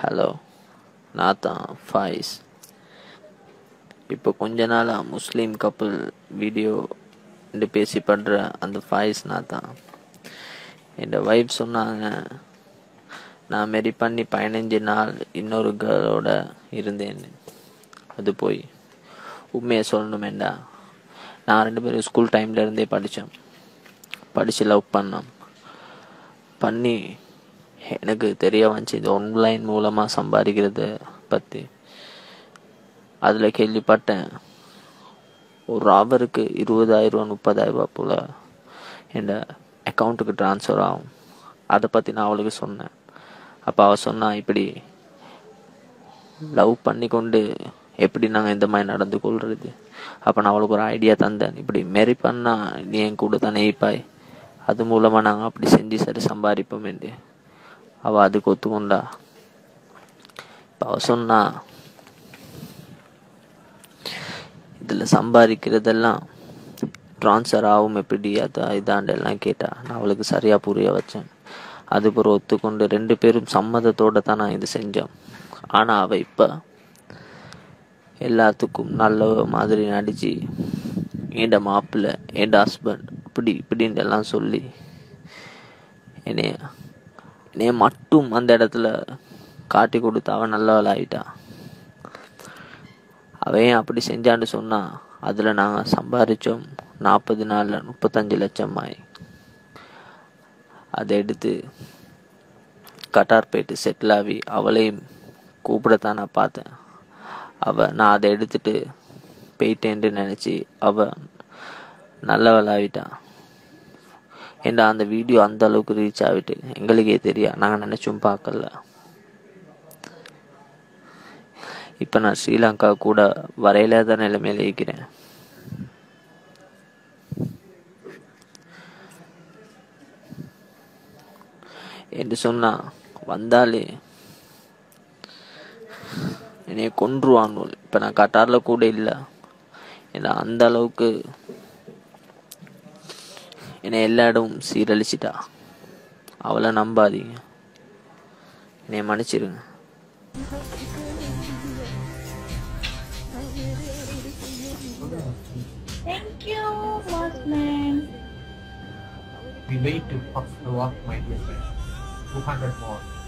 Hello நான் தான் ஃபாய்ஸ் இப்போ கொஞ்ச நாளாக முஸ்லீம் கப்புள் வீடியோ பேசி படுற அந்த ஃபாய்ஸ் நான் தான் என் வைஃப் சொன்னாங்க நான் மாரி பண்ணி பதினஞ்சு நாள் இன்னொரு கேர்ளோட இருந்தேன் அது போய் உண்மையை சொல்லணுமேண்டா நான் ரெண்டு பேரும் ஸ்கூல் டைம்ல இருந்தே படித்தோம் படித்து லவ் பண்ணோம். பண்ணி எனக்கு தெரிய வந்துச்சு இது ஆன்லைன் மூலமாக சம்பாதிக்கிறத பற்றி அதில் கேள்விப்பட்டேன். ஒரு அவருக்கு இருபதாயிரம் முப்பதாயிரரூபா போல் என் அக்கௌண்ட்டுக்கு ட்ரான்ஸ்ஃபர் ஆகும். அதை பற்றி நான் அவளுக்கு சொன்னேன். அப்போ அவள் சொன்னால் இப்படி லவ் பண்ணி கொண்டு எப்படி நாங்கள் இந்த மாதிரி நடந்து கொள்வது அப்போ நான் அவளுக்கு ஒரு ஐடியா தந்தேன். இப்படி மாரி பண்ணால் நீ என் கூட தானே இப்பாய் அது மூலமாக நாங்கள் அப்படி செஞ்சு சரி சம்பாதிப்போம் என்று. அவள் அதுக்கு ஒத்துக்கொண்டா இப்போ அவள் சொன்னா இதில் சம்பாதிக்கிறதெல்லாம் ட்ரான்ஸ்ஃபர் ஆகும் எப்படி அதான் இதாண்டெல்லாம் கேட்டா நான் அவளுக்கு சரியாக புரிய வச்சேன் அதுக்கப்புறம் ஒத்துக்கொண்டு ரெண்டு பேரும் சம்மதத்தோடு தான் நான் இது செஞ்சோம் ஆனால் அவள் இப்போ எல்லாத்துக்கும் நல்ல மாதிரி நடிச்சு என்ட மாப்பிள்ளை என் ஹஸ்பண்ட் இப்படி இப்படின்ட்டு எல்லாம் சொல்லி என்னைய என்னைய மட்டும் அந்த இடத்துல காட்டி கொடுத்து அவன் நல்லவள் ஆயிட்டா. அவன் அப்படி செஞ்சான்னு சொன்னா அதில் நாங்கள் சம்பாதிச்சோம் நாற்பது நாளில் முப்பத்தஞ்சு லட்சம் ஆயி. அதை எடுத்து கட்டார் போயிட்டு செட்டில் ஆகி அவளையும் கூப்பிடத்தான் நான் பார்த்தேன். அவ நான் அதை எடுத்துட்டு போயிட்டேன்ட்டு நினச்சி அவ நல்லவளாகிட்டான் ஏண்டா அந்த வீடியோ அந்த அளவுக்கு ரீச் ஆகிட்டு எங்களுக்கே தெரியா. நாங்கள் நினச்சும் பார்க்கல. இப்போ நான் ஸ்ரீலங்கா கூட வரையிலாத நிலைமையில இருக்கிறேன். என்று சொன்னா வந்தாலே என்னைய கொன்றுவான் இப்ப இப்போ நான் கட்டாரில் கூட இல்லை. ஏன்னா அந்த அளவுக்கு என்னை எல்லா இடமும் சீரழிச்சிட்டா அவளை நம்பாதீங்க என்னைய மன்னிச்சிருங்க Thank you, Bossman. We wait to up the walk my dear friend. 200 more.